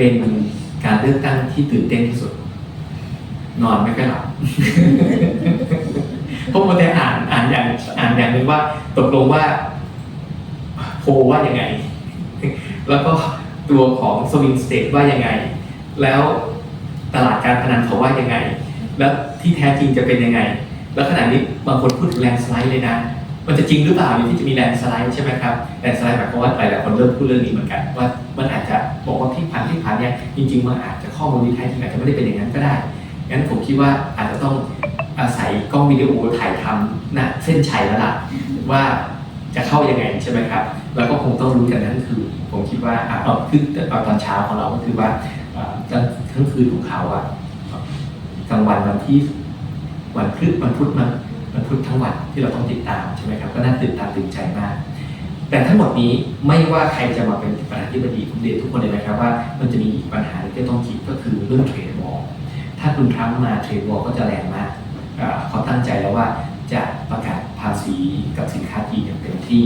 เป็นการเลือกตั้งที่ตื่นเต้นที่สุด นอนไม่ค่อยหลับเพราะมันแต่อ่านอ่านอย่างอ่านอย่างหนึ่งว่าตกลงว่าโพว่ายังไง แล้วก็ตัวของสวิงสเตทว่ายังไง แล้วตลาดการพนันเขาว่ายังไง แล้วที่แท้จริงจะเป็นยังไง แล้วขณะนี้บางคนพูดถึงแลนสไลด์เลยนะ มันจะจริงหรือเปล่าที่จะมีแลนสไลด์ใช่ไหมครับแลนสไลด์หมายความว่าหลายๆคนเริ่มพูดเรื่องนี้เหมือนกันว่ามันอาจจะ บอกว่าที่ผ่านที่ผ่านเนี่ยจริงๆมันอาจจะข้อมูลที่แท้จริงอาจจะไม่ได้เป็นอย่างนั้นก็ได้งั้นผมคิดว่าอาจจะต้องอาศัยกล้องวิดีโอถ่ายทำนะเส้นชัยแล้วล่ะว่าจะเข้ายังไงใช่ไหมครับแล้วก็คงต้องรู้กันนั่นคือผมคิดว่าอะคือตอนเช้าของเราก็คือว่าทั้งคืนของเขาอะกลางวันวันที่วันพฤหัสวันพุธมันวันพุธทั้งวันที่เราต้องติดตามใช่ไหมครับก็น่าตื่นตาตื่นใจมาก แต่ทั้งหมดนี้ไม่ว่าใครจะมาเป็นประธานาธิบดีผมเรียนทุกคนเลยนะครับว่ามันจะมีอีกปัญหาที่ต้องคิดก็คือเรื่องเทรดบอลถ้าคุณทรัมป์มาเทรดวอลก็จะแรงมากเขาตั้งใจแล้วว่าจะประกาศภาษีกับสินค้าจีนอย่างเต็มที่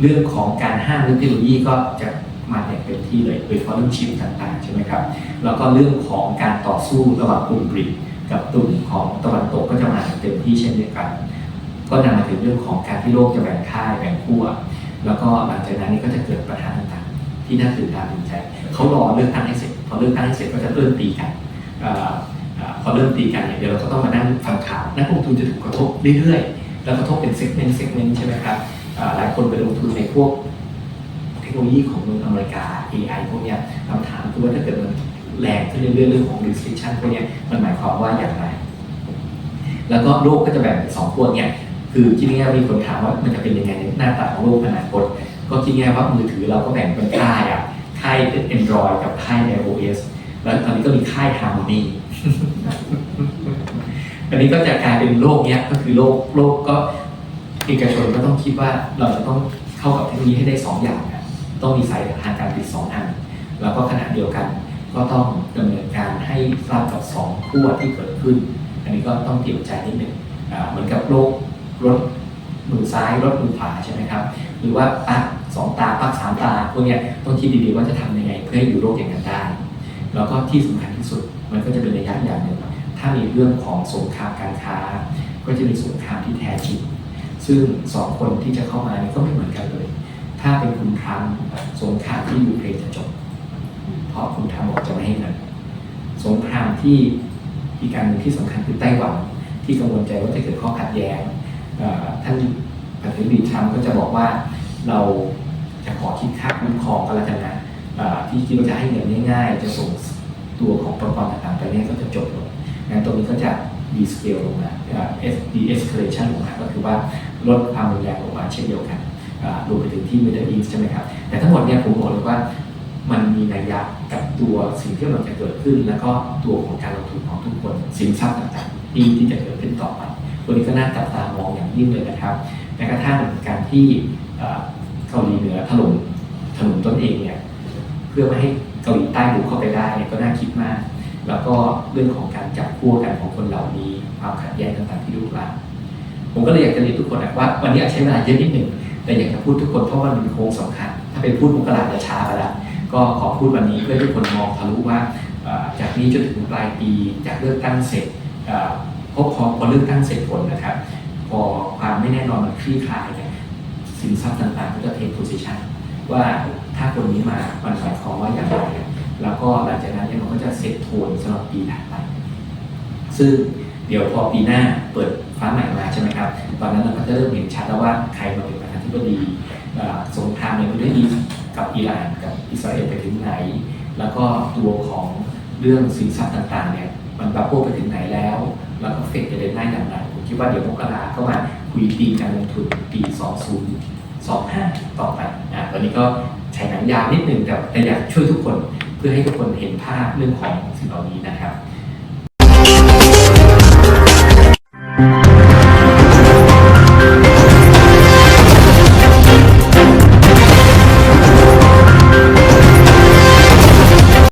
เรื่องของการห้ามเรื่องเทคโนโลยีก็จะมาอย่างเต็มที่เลยโดยเฉพาะเรื่องชิปต่างๆใช่ไหมครับแล้วก็เรื่องของการต่อสู้ระหว่างกลุ่มบริกกับกลุ่มของตะวันตกก็จะมาอย่างเต็มที่เช่นเดียวกัน ก็นำมาถึงเรื่องของการที่โลกจะแบ่งค่ายแบ่งขั้ว แล้วก็หลังจากนั้นนี่ก็จะเกิดปัญหาต่างๆที่น่าตื่นตาตื่นใจเขารอเลือกตั้งให้เสร็จพอเลือกตั้งให้เสร็จก็จะเริ่มตีกันเอ่อเอ่อพอเริ่มตีกันเนี่ยเดี๋ยวเราก็ต้องมานั่งฟังข่าวนักลงทุนจะถูกกระทบเรื่อยๆ แล้วกระทบเป็นเซกเมนต์เซกเมนต์ใช่ไหมครับหลายคนไปลงทุนในพวกเทคโนโลยีของเมืองอเมริกา AI พวกเนี้ยคำถามคือว่าถ้าเกิดมันแรงขึ้นเรื่อยๆเรื่องของ restriction พวกเนี้ยมันหมายความว่าอย่างไร แล้วก็โลกก็จะแบ่งเป็นสองพวกเนี่ย คือคิดง่ายๆมีคนถามว่ามันจะเป็นยังไงในหน้าตาของโลกอนาคต ก็คิดง่ายว่ามือถือเราก็แบ่งเป็นค่ายอะค่าย Android กับค่าย iOS แล้วตอนนี้ก็มีค่าย Harmony อันนี้ก็จะกลายเป็นโลกเนี้ยก็คือโลกโลกก็เอกชนก็ต้องคิดว่าเราจะต้องเข้ากับเทคโนโลยีให้ได้สองอย่างนะต้องมีสายทางการผลิตสองอันแล้วก็ขณะเดียวกัน ก็ต้องดำเนินการให้รับกับสองขั้วที่เกิดขึ้น อันนี้ก็ต้องเตรียมใจนิดหนึ่งเหมือนกับโลก รถมือซ้ายรถมือขวาใช่ไหมครับ หรือว่าปักสองตาปักสามตาพวกนี้ต้องคิดดีๆว่าจะทำยังไงเพื่อให้อยู่โลกอย่างนั้นได้ แล้วก็ที่สำคัญที่สุดมันก็จะเป็นระยะอย่างหนึ่งถ้ามีเรื่องของสงครามการค้า ก็จะมีสงครามที่แท้จริงซึ่งสองคนที่จะเข้ามานี่ก็ไม่เหมือนกันเลย ถ้าเป็นคุณทรัมสงครามที่ยูเครนจะจบ เพราะคุณทรัมบอกจะไม่ให้เงินสงครามที่อีกการหนึ่งที่สำคัญคือไต้หวันที่กังวลใจว่าจะเกิดข้อขัดแย้ง ท่านประธานาธิบดีทรัมป์ก็จะบอกว่าเราจะขอคิดค่าคุ้มครองกันแล้วกันนะที่คิดว่าจะให้เงินง่ายๆ จะส่งตัวของอุปกรณ์ต่างๆไปเนี่ยก็จะจบลงงั้นตรงนี้ก็จะ d scale ลงมาเอ่อ de escalation ลงมาก็คือว่าลดความรุนแรงลงมาเช่นเดียวกันรวมไปถึงที่ Middle East ใช่ไหมครับ แต่ทั้งหมดเนี่ยผมบอกเลยว่ามันมีนัยยะกับตัวสิ่งที่มันจะเกิดขึ้น แล้วก็ตัวของการลงทุนของทุกคนสินทรัพย์ต่างๆที่ที่จะเกิดขึ้นต่อไป ตัวนี้ก็น่าจับตามองอย่างยิ่งเลยนะครับแม้กระทั่งการที่เกาหลีเหนือถล่มถนนตนเองเนี่ยเพื่อไม่ให้เกาหลีใต้บุกเข้าไปได้เนี่ยก็น่าคิดมาก แล้วก็เรื่องของการจับคู่กันของคนเหล่านี้ความขัดแย้งต่างๆที่ลุกลามผมก็เลยอยากจะเรียนทุกคนนะว่า วันนี้อาจใช้เวลาเยอะนิดหนึ่งแต่อยากจะพูดทุกคนเพราะว่ามันเป็นโค้งสำคัญ ถ้าเป็นพูดมกราจะช้าไปแล้วก็ขอพูดวันนี้เพื่อให้ทุกคนมองทะลุว่าจากนี้จนถึงปลายปี จากเลือกตั้งเสร็จเอ่อพบพอพอเลือกตั้งเสร็จผลนะครับ พอความ ไม่แน่นอนมันคลี่คลายเนี่ยสินทรัพย์ต่างๆก็จะเทคโพซิชันว่าถ้าคนนี้มามันหมายความว่าอย่างไรแล้วก็หลังจากนั้นเนี่ยมันก็จะเซ็ตโทนสำหรับปีถัดไป ซึ่งเดี๋ยวพอปีหน้าเปิดฟ้าใหม่มาใช่ไหมครับ ตอนนั้นเราก็จะเริ่มเห็นชัดแล้วว่าใครมาเป็นประธานธิบดีสงครามในประเทศอีกับอิหร่านกับอิสราเอลไปถึงไหน แล้วก็ตัวของเรื่องสินทรัพย์ต่างๆเนี่ยมันบับเบิ้ลไปถึงไหนแล้ว แล้วก็เฟดจะเดินหน้าอย่างไร คิดว่าเดี๋ยวมกราก็มาคุยปีการลงทุนปี 2025 ต่อไปอะวันนี้ก็ใช้หนังยาวนิดนึงแต่แต่อยากช่วยทุกคนเพื่อให้ทุกคนเห็นภาพเรื่องของสิ่งเหล่านี้นะครับ